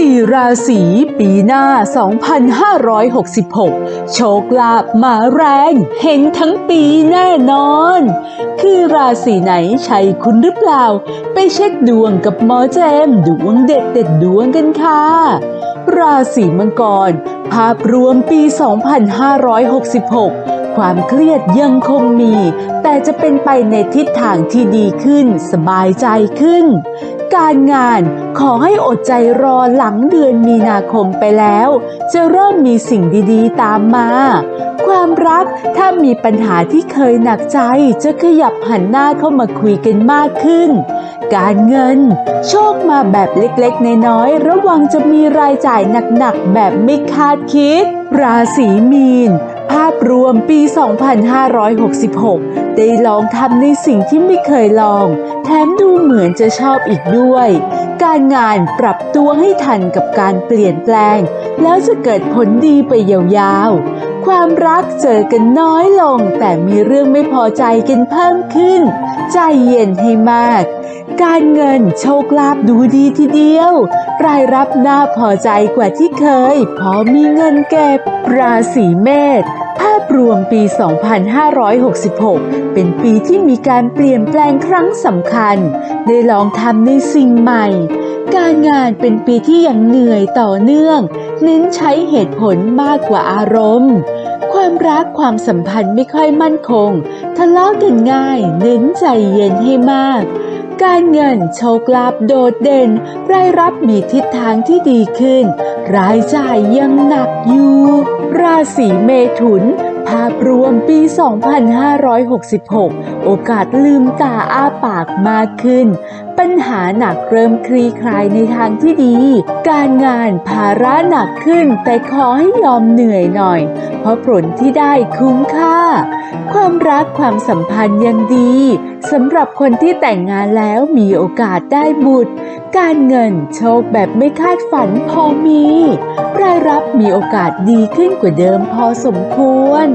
สี่ราศีปีหน้า 2566 โชคลาภมาแรง เห็นทั้งปีแน่นอน คือราศีไหนใช่คุณหรือเปล่า ไปเช็คดวงกับหมอแจมดวงเด็ดเด็ดดวงกันค่ะ ราศีมังกร ภาพรวมปี 2566 ความเครียดยังคงมี แต่จะเป็นไปในทิศทางที่ดีขึ้น สบายใจขึ้น การงานขอให้อดใจรอหลังเดือนมีนาคมไปแล้ว จะเริ่มมีสิ่งดีๆ ตามมา ความรักถ้ามีปัญหาที่เคยหนักใจจะขยับหันหน้าเข้ามาคุยกันมากขึ้น การเงิน โชคมาแบบเล็กๆ น้อยๆ ระวังจะมีรายจ่ายหนักๆ แบบไม่คาดคิด ราศีมีน ภาพรวมปี 2566 ได้ลองทำในสิ่งที่ไม่เคยลอง แถมดูเหมือนจะชอบอีกด้วย การงานปรับตัวให้ทันกับการเปลี่ยนแปลง แล้วจะเกิดผลดีไปยาวๆ ความรักเจอกันน้อยลง แต่มีเรื่องไม่พอใจกันเพิ่มขึ้น ใจเย็นให้มาก การเงินโชคลาภดูดีทีเดียว รายรับน่าพอใจกว่าที่เคย พอมีเงินเก็บ ราศีเมษภาพรวมปี 2566 เป็นปีที่มีการเปลี่ยนแปลงครั้งสำคัญ ได้ลองทำในสิ่งใหม่ การงานเป็นปีที่ยังเหนื่อยต่อเนื่อง เน้นใช้เหตุผลมากกว่าอารมณ์ความรักความสัมพันธ์ไม่ค่อยมั่นคง ทะเลาะกันง่าย เน้นใจเย็นให้มาก การเงินโชคลาภโดดเด่น รายรับมีทิศทางที่ดีขึ้น รายจ่ายยังหนักอยู่ ราศีเมถุน ภาพรวมปี 2566 โอกาสลืมตาอ้าปากมากขึ้น ปัญหาหนักเริ่มคลี่คลายในทางที่ดี การงานภาระหนักขึ้นแต่ขอให้ยอมเหนื่อยหน่อย เพราะผลที่ได้คุ้มค่า ความรักความสัมพันธ์ยังดี สำหรับคนที่แต่งงานแล้วมีโอกาสได้บุตร การเงินโชคแบบไม่คาดฝันพอมี รายรับมีโอกาสดีขึ้นกว่าเดิมพอสมควร